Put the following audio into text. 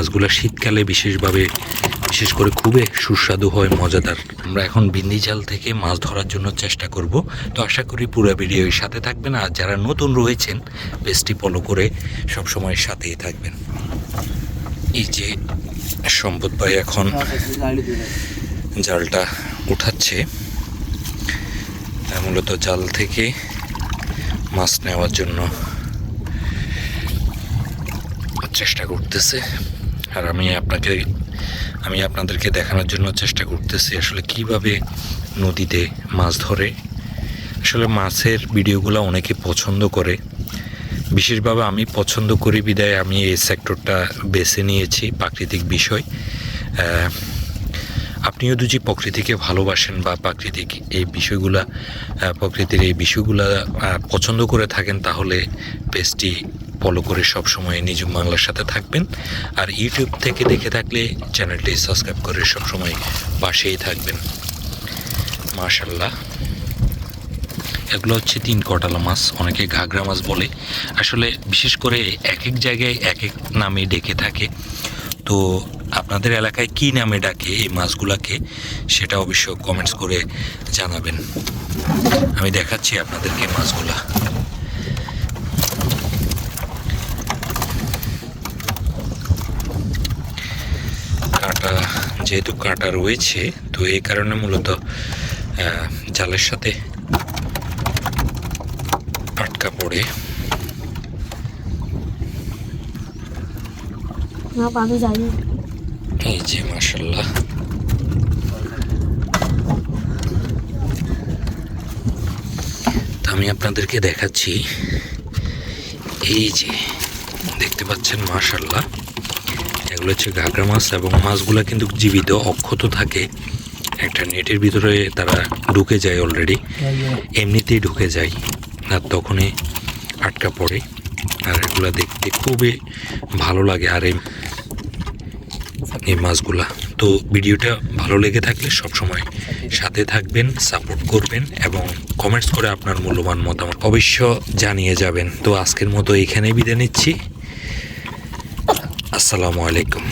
মাছগুলো শীতকালে বিশেষভাবে, বিশেষ করে খুবই সুস্বাদু হয়, মজাদার। আমরা এখন বিন্দি জাল থেকে মাছ ধরার জন্য চেষ্টা করব। তো আশা করি পুরো ভিডিওর সাথে থাকবেন আর যারা নতুন রয়েছেন, পেজটি ফলো করে সব সময় সাথেই থাকবেন। এই যে সম্পদ ভাই এখন জালটা উঠাচ্ছে মূলত জাল থেকে মাছ নেওয়ার জন্য চেষ্টা করতেছে। আর আমি আপনাকে, আমি আপনাদেরকে দেখানোর জন্য চেষ্টা করতেছি আসলে কীভাবে নদীতে মাছ ধরে। আসলে মাছের ভিডিওগুলো অনেকে পছন্দ করে। বিশেষভাবে আমি পছন্দ করি বিদায়, আমি এই সেক্টরটা বেছে নিয়েছি প্রাকৃতিক বিষয়। আপনিও যদি প্রকৃতিকে ভালোবাসেন বা প্রাকৃতিক এই বিষয়গুলা প্রকৃতির এই বিষয়গুলা পছন্দ করে থাকেন তাহলে পেজটি ফলো করে সব সময় নিজ বাংলার সাথে থাকবেন। আর ইউটিউব থেকে দেখে থাকলে চ্যানেলটি সাবস্ক্রাইব করে সব সময় পাশেই থাকবেন। মাশাল্লাহ এগুলো হচ্ছে তিন কটালা মাছ, অনেকে ঘাগরা মাছ বলে। আসলে বিশেষ করে এক এক জায়গায় এক এক নামে ডেকে থাকে। তো আপনাদের এলাকায় কি নামে ডাকে এই মাছগুলাকে, সেটা অবশ্য কমেন্টস করে জানাবেন। আমি দেখাচ্ছি আপনাদেরকে মাছগুলা কাঁটা যেহেতু কাঁটা রয়েছে তো এই কারণে মূলত জালের সাথে আটকা পড়ে। এই যে মাসাল্লাহ আমি আপনাদেরকে দেখাচ্ছি। এই যে দেখতে পাচ্ছেন মাশাল্লাহ এগুলো হচ্ছে ঘাগরা মাছ এবং মাছগুলো কিন্তু জীবিত, অক্ষত থাকে। একটা নেটের ভিতরে তারা ঢুকে যায় অলরেডি এমনিতেই ঢুকে যায় আর তখনই আটকা পড়ে। আর এগুলো দেখতে খুবই ভালো লাগে আর এই মাছগুলা। তো ভিডিওটা ভালো লেগে থাকলে সবসময় সাথে থাকবেন সাপোর্ট করবেন এবং কমেন্টস করে আপনার মূল্যবান মতামত অবশ্য জানিয়ে যাবেন। তো আজকের মতো এখানেই বিদায় নিচ্ছি। আসসালামু আলাইকুম।